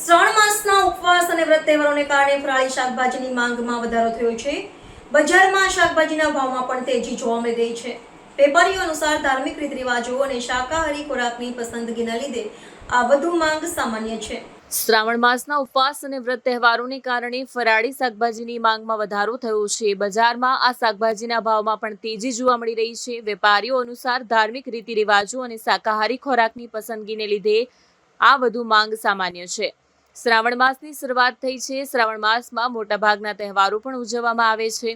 શ્રાવણ માસના ઉપવાસ અને વ્રત તહેવારોને કારણે ફરાળી શાકભાજીની માંગમાં વધારો થયો છે. બજારમાં શાકભાજીના ભાવમાં પણ તેજી જોવા મળી રહી છે. વેપારીઓ અનુસાર ધાર્મિક રીત રિવાજો અને શાકાહારી ખોરાકની પસંદગીના લીધે આ વધુ માંગ સામાન્ય છે. શ્રાવણ માસના ઉપવાસ અને વ્રત તહેવારોને કારણે ફરાળી શાકભાજીની માંગમાં વધારો થયો છે. બજારમાં આ શાકભાજીના ભાવમાં પણ તેજી જોવા મળી રહી છે. વેપારીઓ અનુસાર ધાર્મિક રીતિ રિવાજો અને શાકાહારી ખોરાકની પસંદગીને લીધે આ વધુ માંગ સામાન્ય છે. શ્રાવણ માસની શરૂઆત થઈ છે. શ્રાવણ માસમાં મોટાભાગના તહેવારો પણ ઉજવવામાં આવે છે.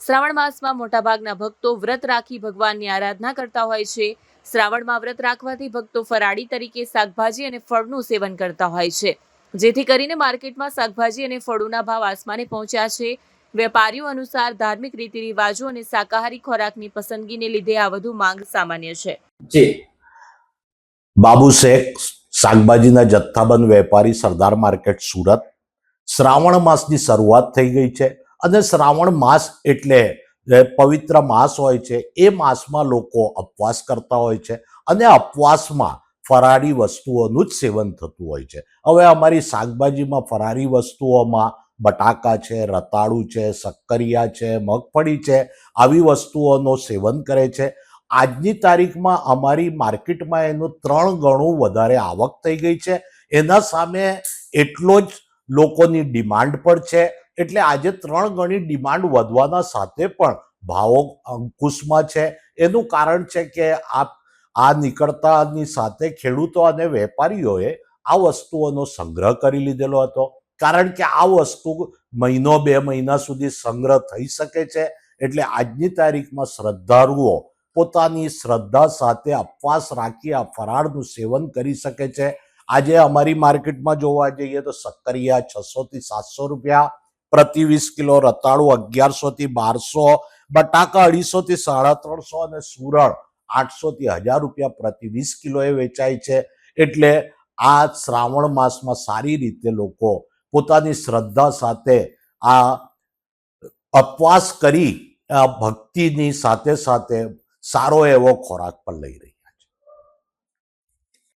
શ્રાવણ માસમાં મોટાભાગના ભક્તો વ્રત રાખી ભગવાનની આરાધના કરતા હોય છે. શ્રાવણમાં વ્રત રાખવાથી ભક્તો ફરાળી તરીકે શાકભાજી અને ફળનું સેવન કરતા હોય છે. જેથી કરીને માર્કેટમાં શાકભાજી અને ફળોના ભાવ આસમાને પહોંચ્યા છે. વેપારીઓ અનુસાર ધાર્મિક રીતિ રિવાજો અને શાકાહારી ખોરાકની પસંદગીને લીધે આ વધુ માંગ સામાન્ય છે. બાબુ શેખ શાકભાજીના જથ્થાબંધ વેપારી સરદાર માર્કેટ સુરત. શ્રાવણ માસની શરૂઆત થઈ ગઈ છે અને શ્રાવણ માસ એટલે પવિત્ર માસ હોય છે, એ માસમાં લોકો ઉપવાસ કરતા હોય છે અને ઉપવાસમાં ફરારી વસ્તુઓનું જ સેવન થતું હોય છે. હવે અમારી શાકભાજીમાં ફરારી વસ્તુઓમાં બટાકા છે, રતાળુ છે શક્કરિયા છે, મગફળી છે, આવી વસ્તુઓનો સેવન કરે છે. આજની તારીખમાં અમારી માર્કેટમાં એનું ત્રણ ગણું વધારે આવક થઈ ગઈ છે. એના સામે એટલો જ લોકોની ડિમાન્ડ પણ છે. એટલે આજે ત્રણ ગણી ડિમાન્ડ વધવાના સાથે પણ ભાવો અંકુશમાં છે. એનું કારણ છે કે આ આ નીકળતાની સાથે ખેડૂતો અને વેપારીઓએ આ વસ્તુઓનો સંગ્રહ કરી લીધેલો હતો. કારણ કે આ વસ્તુ મહિનો બે મહિના સુધી સંગ્રહ થઈ શકે છે. એટલે આજની તારીખમાં શ્રદ્ધાળુઓ પોતાની શ્રદ્ધા સાથે અપવાસ રાખી આ ફરાળનું સેવન કરી શકે છે. આજે અમારી માર્કેટમાં જોવા જઈએ તો સક્કરિયા છસોથી સાતસો રૂપિયા, પ્રતિ વીસ કિલો રતાળુ અગિયારસોથી બારસો, બટાકા અઢીસોથી સાડા ત્રણસો અને સુરણ આઠસોથી હજાર રૂપિયા પ્રતિ વીસ કિલોએ વેચાય છે. એટલે આ શ્રાવણ માસમાં સારી રીતે લોકો પોતાની શ્રદ્ધા સાથે આ અપવાસ કરી ભક્તિની સાથે સાથે સારો એવો ખોરાક પણ લઈ રહી.